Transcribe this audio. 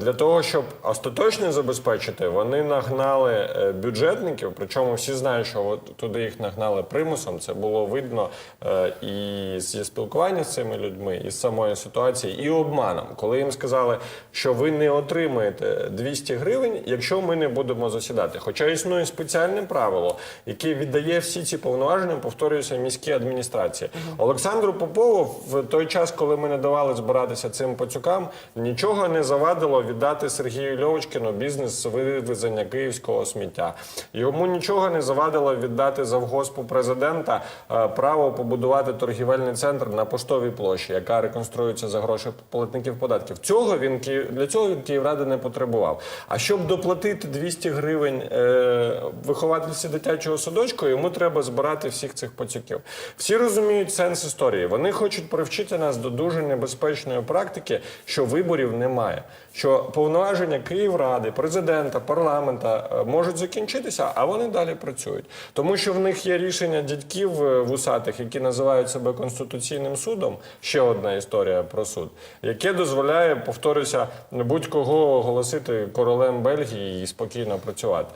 Для того, щоб остаточно забезпечити, вони нагнали е, бюджетників. Причому всі знають, що от туди їх нагнали примусом. Це було видно е, і зі спілкування з цими людьми, і з самої ситуації, і обманом, коли їм сказали, що ви не отримаєте 200 гривень, якщо ми не будемо засідати. Хоча існує спеціальне правило, яке віддає всі ці повноваження, повторююся, міській адміністрації. Олександру Попову в той час, коли ми не давали збиратися цим пацюкам, нічого не завадило віддати Сергію Льовочкіну бізнес вивезення київського сміття. Йому нічого не завадило віддати завгоспу президента е, право побудувати торгівельний центр на поштовій площі, яка реконструюється за гроші платників податків. Цього він для цього він Київради не потребував. А щоб доплатити 200 гривень е, виховательці дитячого садочку, йому треба збирати всіх цих пацюків. Всі розуміють сенс історії. Вони хочуть привчити нас до дуже небезпечної практики, що виборів немає. Що повноваження Київради, президента, парламента е, можуть закінчитися, а вони далі працюють. Тому що в них є рішення дядьків е, вусатих, які називають себе конституційним судом. Ще одна історія про суд, яке дозволяє, повторюся, будь-кого оголосити королем Бельгії і спокійно працювати.